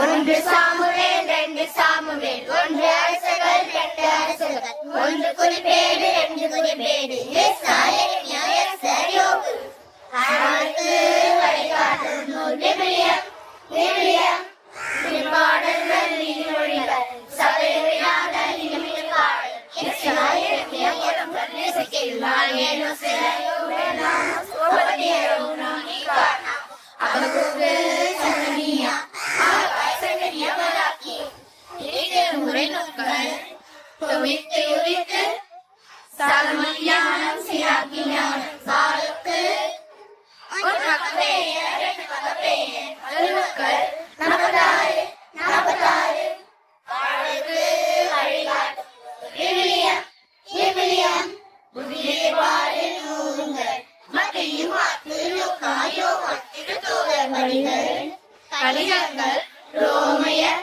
ஒன்று சாமுவேல் ரெண்டு சாமுவேல் ஒன்று அரசர்கள் ரெண்டு அரசர்கள். ஒன்று குறிப்பேடு ரெண்டு குறிப்பேடு. ஏசா எரேமியா எஸ்தர் யோபு அதற்கு வழிகாட்டும் நூல் விவிலியம் விவிலியம் திருப்பாடல்கள் நீதிமொழிகள் சபையுரையாடல் இனிமையில் பாடல் எஸ்ஐயா எரேமியா எரம்பல் எசேக்கியேல் தானியேல் ஓசியா யோவேல் ஆமோஸ் ஓபதியா இது முறை நூல்கள் தொகுத்து உரித்து சாலமன் ஞானம் ஒரு மகப்பெயர் ரெண்டு மகப்பெயர் அலுவக்கள் நாற்பத்தாறு நாற்பத்தாறு. வாழ்வுக்கு வழிகாட்டும் விவிலியம் விவிலியம் புதிய பாடல் நூறுங்கள். மத்தியும் மாத்து லூக்கா திருத்தூதர் பணிகள் கடிதங்கள் ரோமையர்